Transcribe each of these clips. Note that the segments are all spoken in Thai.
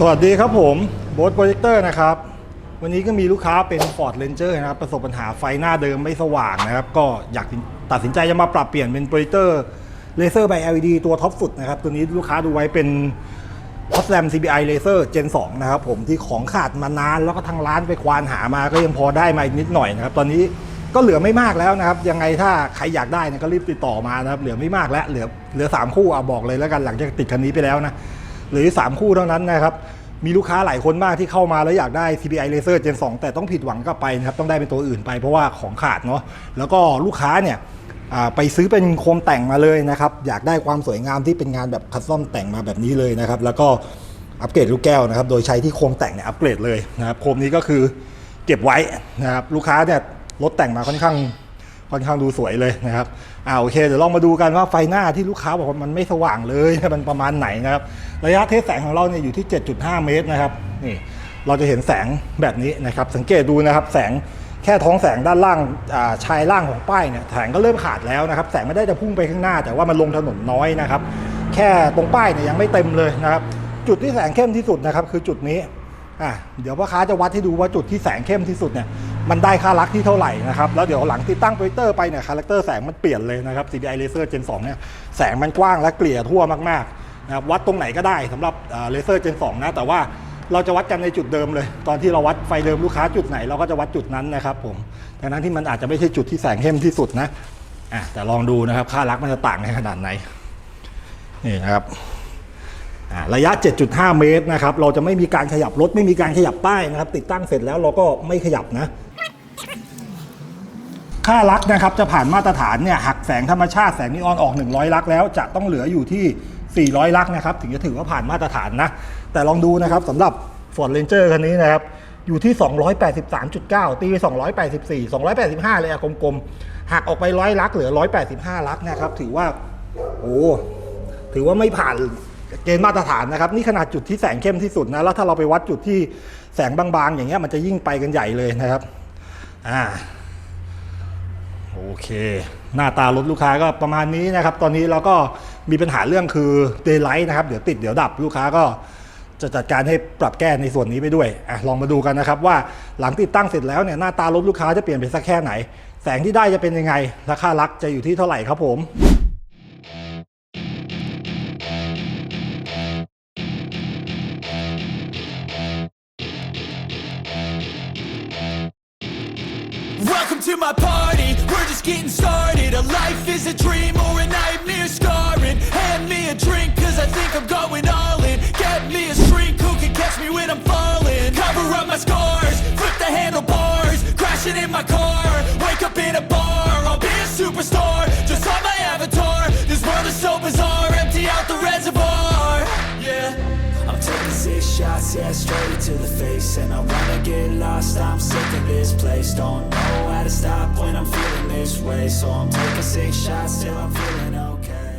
สวัสดีครับผมโบสโปรเจคเตอร์นะครับ วันนี้ก็มีลูกค้าเป็น Ford Ranger นะครับ ประสบปัญหาไฟหน้าเดิมไม่สว่างนะครับ ก็อยากตัดสินใจจะมาปรับเปลี่ยนเป็นโปรเจคเตอร์เลเซอร์ไบ LED ตัวท็อปสุดนะครับ ตัวนี้ลูกค้าดูไว้เป็น o s l a m CBI Laser Gen 2 นะครับผมที่ของขาดมานาน แล้วก็ทางร้านไปควานหามาก็ยังพอได้มาอีกนิดหน่อยนะครับ ตอนนี้ก็เหลือไม่มากแล้วนะครับ ยังไงถ้าใครอยากได้นี่ยก็รีบติดต่อมานะครับเหลือไม่มากแล้วเหลือเหลือ 3 คู่เอาบอกเลยแล้วกันหลังจากติดคันนี้ไปแล้วนะ หลือสามคู่เท่านั้นนะครับ มีลูกค้าหลายคนมากที่เข้ามาแล้วอยากได้ CBI Laser Gen 2 แต่ต้องผิดหวังกลับไปนะครับ ต้องได้เป็นตัวอื่นไปเพราะว่าของขาดเนาะแล้วก็ลูกค้าเนี่ยไปซื้อเป็นโคมแต่งมาเลยนะครับ อยากได้ความสวยงามที่เป็นงานแบบคัสตอมแต่งมาแบบนี้เลยนะครับ แล้วก็อัปเกรดลูกแก้วนะครับ โดยใช้ที่โคมแต่งเนี่ยอัปเกรดเลยนะครับ โคมนี้ก็คือเก็บไว้นะครับ ลูกค้าเนี่ยรถแต่งมาค่อนข้าง ค่อนข้างดูสวยเลยนะครับอ่าโอเคเดี๋ยวลองมาดูกันว่าไฟหน้าที่ลูกค้าบอกว่ามันไม่สว่างเลยมันประมาณไหนนะครับ ระยะเทสแสงของเราเนี่ยอยู่ที่ 7.5 เมตรนะครับนี่เราจะเห็นแสงแบบนี้นะครับ สังเกตดูนะครับ แสงแค่ท้องแสงด้านล่างาชายล่างของป้ายเนี่ยแสงก็เริ่มขาดแล้วนะครับ แสงไม่ได้จะพุ่งไปข้างหน้า แต่ว่ามันลงถนนน้อยนะครับ แค่ตรงป้ายเนี่ยยังไม่เต็มเลยนะครับ จุดที่แสงเข้มที่สุดนะครับ คือจุดนี้ อะเดี๋ยวพ่อค้าจะวัดให้ดูว่าจุดที่แสงเข้มที่สุดเนี่ยมันได้ค่ารักที่เท่าไหร่นะครับแล้วเดี๋ยวหลังติดตั้งโปรเจคเตอร์ไปเนี่ยคาแรคเตอร์แสงมันเปลี่ยนเลยนะครับ CDI Laser Gen 2เนี่ยแสงมันกว้างและเกลี่ยทั่วมากๆนะครับวัดตรงไหนก็ได้สำหรับเลเซอร์ Gen 2นะแต่ว่าเราจะวัดกันในจุดเดิมเลย ตอนที่เราวัดไฟเดิมลูกค้าจุดไหนเราก็จะวัดจุดนั้นนะครับผมดังนั้นที่มันอาจจะไม่ใช่จุดที่แสงเข้มที่สุดนะอะแต่ลองดูนะครับค่ารักมันจะต่างกันขนาดไหนนี่นะครับ ระยะ 7.5 เมตรนะครับ เราจะไม่มีการขยับรถ ไม่มีการขยับป้ายนะครับ ติดตั้งเสร็จแล้วเราก็ไม่ขยับนะ ค่าลักนะครับจะผ่านมาตรฐานเนี่ยหักแสงธรรมชาติแสงนีออนออก 100 ลักแล้วจะต้องเหลืออยู่ที่ 400 ลักนะครับ ถึงจะถือว่าผ่านมาตรฐานนะ แต่ลองดูนะครับสำหรับ Ford Ranger คันนี้นะครับอยู่ที่ 283.9 ตีไป284 285 เลยอะกลมๆ หักออกไป100ลักเหลือ 185 ลักนะครับ ถือว่า โอ้ ถือว่าไม่ผ่าน เกณฑ์มาตรฐานนะครับ นี่ขนาดจุดที่แสงเข้มที่สุดนะ แล้วถ้าเราไปวัดจุดที่แสงบางๆ อย่างเงี้ยมันจะยิ่งไปกันใหญ่เลยนะครับอ่าโอเค หน้าตารถลูกค้าก็ประมาณนี้นะครับ ตอนนี้เราก็มีปัญหาเรื่องคือ daylight นะครับ เดี๋ยวติดเดี๋ยวดับลูกค้าก็จะจัดการให้ปรับแก้ในส่วนนี้ไปด้วยอะลองมาดูกันนะครับ ว่าหลังติดตั้งเสร็จแล้วเนี่ยหน้าตารถลูกค้าจะเปลี่ยนไปสักแค่ไหน แสงที่ได้จะเป็นยังไงราคารักจะอยู่ที่เท่าไหร่ครับผม Welcome to my party, we're just getting started. A life is a dream or a nightmare scarring. Hand me a drink cause I think I'm going all in. Get me a shrink who can catch me when I'm falling. Cover up my scars, flip the handlebars. Crashing in my car, wake up in a bar. I'll be a superstar, yeah, straight to the face And I wanna get lost, I'm sick of this place Don't know how to stop when I'm feeling this way So I'm taking six shots till I'm feeling okay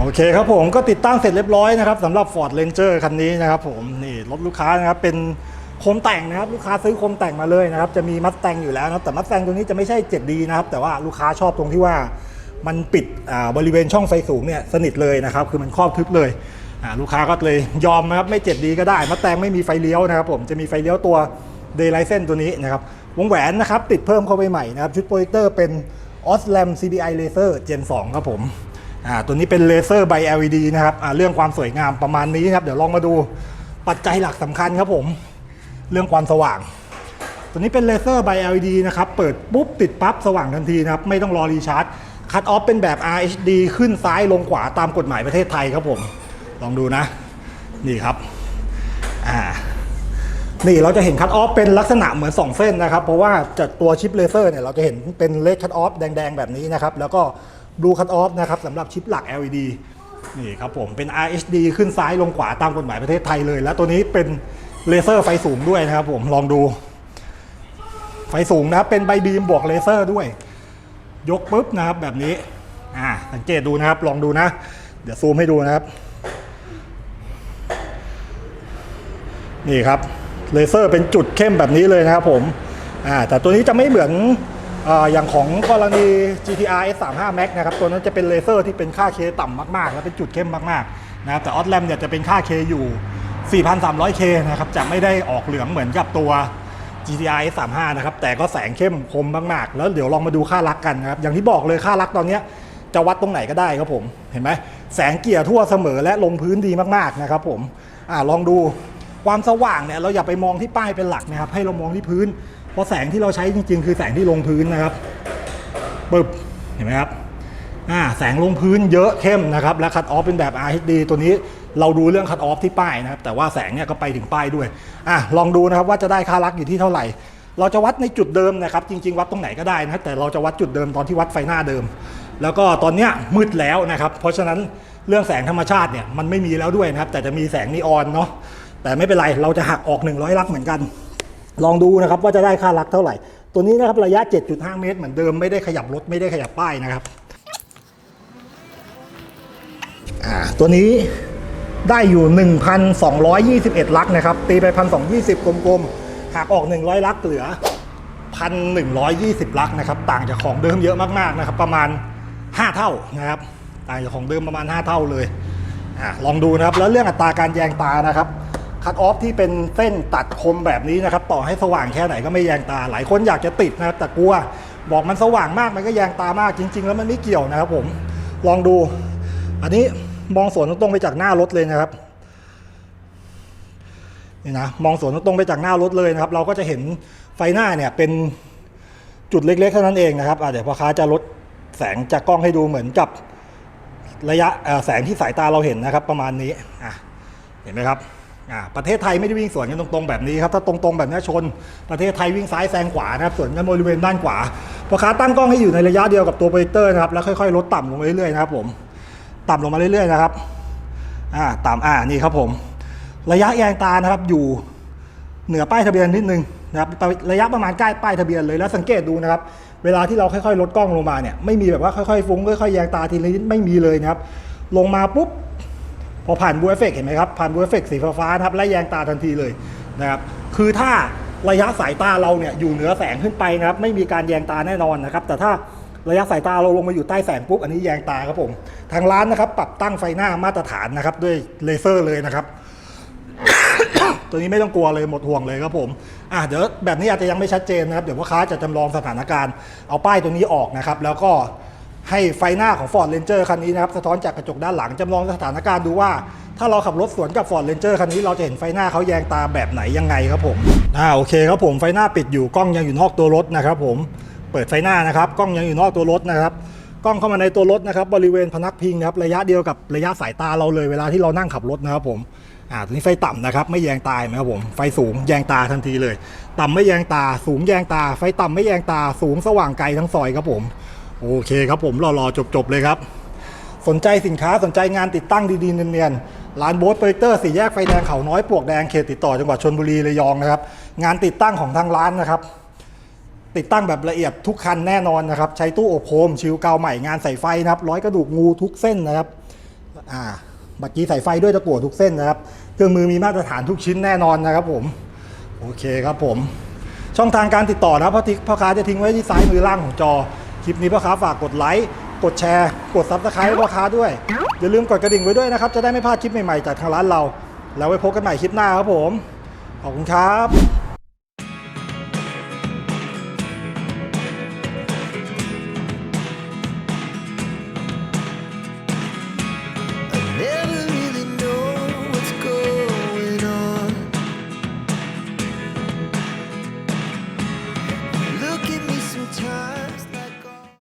โอเคครับผมก็ติดตั้งเสร็จเรียบร้อยนะครับสำหรับ Ford Ranger คันนี้นะครับผมนี่รถลูกค้านะครับเป็นโคมแต่งนะครับลูกค้าซื้อโคมแต่งมาเลยนะครับจะมีมัดแต่งอยู่แล้วนะแต่มัดแต่งตัวนี้จะไม่ใช่ 7D นะครับแต่ว่าลูกค้าชอบตรงที่ว่ามันปิดบริเวณช่องไฟสูงเนี่ยสนิทเลยนะครับคือมันครอบทึบเลย ลูกค้าก็เลยยอมนะครับไม่ 7D ก็ได้มัดแตงไม่มีไฟเลี้ยวนะครับผมจะมีไฟเลี้ยวตัว Daylight Sense ตัวนี้นะครับวงแหวนนะครับติดเพิ่มเข้าไปใหม่นะครับชุดโปรเจคเตอร์เป็น Oslam CBI Laser Gen 2 ครับผมอ่าตัวนี้เป็นเลเซอร์ไบ LED นะครับอ่าเรื่องความสวยงามประมาณนี้ครับเดี๋ยวลองมาดูปัจจัยหลักสำคัญครับผม เรื่องความสว่าง ตัวนี้เป็นเลเซอร์ไบ LED นะครับเปิดปุ๊บติดปั๊บสว่างทันทีนะครับไม่ต้องรอรีชาร์จคัตออฟเป็นแบบ RHD ขึ้นซ้ายลงขวาตามกฎหมายประเทศไทยครับผม ลองดูนะ นี่ครับอ่านี่เราจะเห็นคัตออฟเป็นลักษณะเหมือน 2 เส้นนะครับ เพราะว่าจากตัวชิปเลเซอร์เนี่ยเราจะเห็นเป็นเลดคัตออฟแดงๆ แบบนี้นะครับ แล้วก็บลูคัตออฟนะครับสำหรับชิปหลัก LED นี่ครับผมเป็น RHD ขึ้นซ้ายลงขวาตามกฎหมายประเทศไทยเลย แล้วตัวนี้เป็นเลเซอร์ไฟสูงด้วยนะครับผมลองดู ไฟสูงนะครับเป็นใบบีมบวกเลเซอร์ด้วย ยกปุ๊บนะครับแบบนี้อ่าสังเกตดูนะครับลองดูนะ เดี๋ยวซูมให้ดูนะครับ นี่ครับเลเซอร์เป็นจุดเข้มแบบนี้เลยนะครับผมอ่าแต่ตัวนี้จะไม่เหมือนออย่างของกรณี GTR S35 Max นะครับตัวนั้นจะเป็นเลเซอร์ที่เป็นค่าเคต่ำมากๆ และเป็นจุดเข้มมากๆนะครับแต่ออสแลมเนี่ยจะเป็นค่าเคอยู่ 4,300K นะครับจะไม่ได้ออกเหลืองเหมือนกับตัว GTI S35 นะครับแต่ก็แสงเข้มคมมากๆ แล้วเดี๋ยวลองมาดูค่ารักกันนะครับอย่างที่บอกเลยค่ารักตอนนี้จะวัดตรงไหนก็ได้ครับผมเห็นไหมแสงเกลี่ยทั่วเสมอและลงพื้นดีมากๆนะครับผมอ่าลองดู ความสว่างเนี่ยเราอย่าไปมองที่ป้ายเป็นหลักนะครับ ให้เรามองที่พื้น เพราะแสงที่เราใช้จริง ๆ คือแสงที่ลงพื้นนะครับปึ๊บเห็นไหมครับอ่าแสงลงพื้นเยอะเข้มนะครับและคัตออฟเป็นแบบ RHD ตัวนี้เราดูเรื่องคัตออฟที่ป้ายนะครับแต่ว่าแสงเนี่ยก็ไปถึงป้ายด้วยอะลองดูนะครับว่าจะได้ค่ารักอยู่ที่เท่าไหร่ เราจะวัดในจุดเดิมนะครับ จริง ๆ วัดตรงไหนก็ได้นะแต่เราจะวัดจุดเดิมตอนที่วัดไฟหน้าเดิม แล้วก็ตอนเนี้ยมืดแล้วนะครับ เพราะฉะนั้นเรื่องแสงธรรมชาติเนี่ยมันไม่มีแล้วด้วยนะครับ แต่จะมีแสงนีออนเนาะ แต่ไม่เป็นไรเราจะหักออก 100 ลักเหมือนกัน ลองดูนะครับว่าจะได้ค่ารักเท่าไหร่ ตัวนี้นะครับระยะ 7.5 เมตร เหมือนเดิมไม่ได้ขยับรถไม่ได้ขยับป้ายนะครับตัวนี้ได้อยู่ 1,221 ลักนะครับ ตีไป 1,220 กลมๆหากออก 100 ลักเหลือ 1,120 ลักนะครับ ต่างจากของเดิมเยอะมากๆนะครับ ประมาณ 5 เท่านะครับ ต่างจากของเดิมประมาณ 5 เท่าเลยอลองดูนะครับ แล้วเรื่องอัตราการแยงตานะครับ คัตออฟที่เป็นเส้นตัดคมแบบนี้นะครับ ต่อให้สว่างแค่ไหนก็ไม่แยงตา หลายคนอยากจะติดนะครับแต่กลัว บอกมันสว่างมากมันก็แยงตามากจริง ๆ แล้วมันไม่เกี่ยวนะครับ ผมลองดู อันนี้มองสวนตรงๆไปจากหน้ารถเลยนะครับนี่นะมองสวนตรงไปจากหน้ารถเลยนะครับ เราก็จะเห็นไฟหน้าเนี่ยเป็นจุดเล็กๆเท่านั้นเองนะครับเดี๋ยวพ่อค้าจะลดแสงจากกล้องให้ดูเหมือนกับระยะแสงที่สายตาเราเห็นนะครับ ประมาณนี้เห็นไหมครับ อะประเทศไทยไม่ได้วิ่งสวนกันตรงๆแบบนี้ครับถ้าตรงๆแบบนี้ชนประเทศไทยวิ่งซ้ายแซงขวานะครับส่วนกันบริเวณด้านขวาพอค้าตั้งกล้องให้อยู่ในระยะเดียวกับตัวโปรเจคเตอร์นะครับแล้วค่อยๆลดต่ำลงมาเรื่อยๆนะครับผมต่ำลงมาเรื่อยๆนะครับอ่าต่ำอ่านี่ครับผม ระยะแยงตานะครับอยู่เหนือป้ายทะเบียนนิดนึงนะครับระยะประมาณใกล้ป้ายทะเบียนเลยแล้วสังเกตดูนะครับเวลาที่เราค่อยๆ ลดกล้องลงมาเนี่ยไม่มีแบบว่าค่อยๆฟุ้งค่อยๆแยงตาทีละนิดไม่มีเลยนะครับลงมาปุ๊บ พอผ่านบูเอฟเฟกเห็นไหมครับ ผ่านบูเอฟเฟกสีฟ้าๆนะครับและแยงตาทันทีเลยนะครับคือถ้าระยะสายตาเราเนี่ยอยู่เหนือแสงขึ้นไปนะครับไม่มีการแยงตาแน่นอนนะครับแต่ถ้าระยะสายตาเราลงมาอยู่ใต้แสงปุ๊บอันนี้แยงตาครับผม ทางร้านนะครับ ปรับตั้งไฟหน้ามาตรฐานนะครับ ด้วยเลเซอร์เลยนะครับ ตัวนี้ไม่ต้องกลัวเลยหมดห่วงเลยครับผมอะเดี๋ยวแบบนี้อาจจะยังไม่ชัดเจนนะครับ เดี๋ยวพ่อค้าจะจำลองสถานการณ์เอาป้ายตัวนี้ออกนะครับ แล้วก็ ให้ไฟหน้าของ Ford Ranger คันนี้นะครับสะท้อนจากกระจกด้านหลังจำลองสถานการณ์ดูว่า ถ้าเราขับรถสวนกับ Ford Ranger คันนี้เราจะเห็นไฟหน้าเขาแยงตาแบบไหนยังไงครับผมอ่าโอเคครับผมไฟหน้าปิดอยู่กล้องยังอยู่นอกตัวรถนะครับผมเปิดไฟหน้านะครับกล้องยังอยู่นอกตัวรถนะครับกล้องเข้ามาในตัวรถนะครับบริเวณพนักพิงนะครับระยะเดียวกับระยะสายตาเราเลยเวลาที่เรานั่งขับรถนะครับผมอ่าตัวนี้ไฟต่ำนะครับไม่แยงตาไหมครับผมไฟสูงแยงตาทันทีเลย ต่ำไม่แยงตาสูงแยงตา ไฟต่ำไม่แยงตาสูงสว่างไกลทั้งซอยครับผม โอเคครับผมรอๆจบๆเลยครับ สนใจสินค้าสนใจงานติดตั้งดีๆเนียนๆร้านโบ๊ทโปรเจคเตอร์สี่แยกไฟแดงเขาน้อยปวกแดงเขตติดต่อจังหวัดชนบุรีระยองนะครับ งานติดตั้งของทางร้านนะครับ ติดตั้งแบบละเอียดทุกคันแน่นอนนะครับ ใช้ตู้อบโคมชิวเกาใหม่งานใส่ไฟนะครับร้อยกระดูกงูทุกเส้นนะครับอ่าบัตรกี้ใส่ไฟด้วยตะกั่วทุกเส้นนะครับ เครื่องมือมีมาตรฐานทุกชิ้นแน่นอนนะครับผมโอเคครับผม ช่องทางการติดต่อนะพ่อทิกพ่อค้าจะทิ้งไว้ที่ซ้ายมือล่างของจอ คลิปนี้พ่อค้าฝากกดไลค์ กดแชร์ กดซับสไครต์ให้พ่อค้าด้วย อย่าลืมกดกระดิ่งไว้ด้วยนะครับ จะได้ไม่พลาดคลิปใหม่ๆจากทางร้านเรา แล้วไว้พบกันใหม่คลิปหน้าครับผม ขอบคุณครับ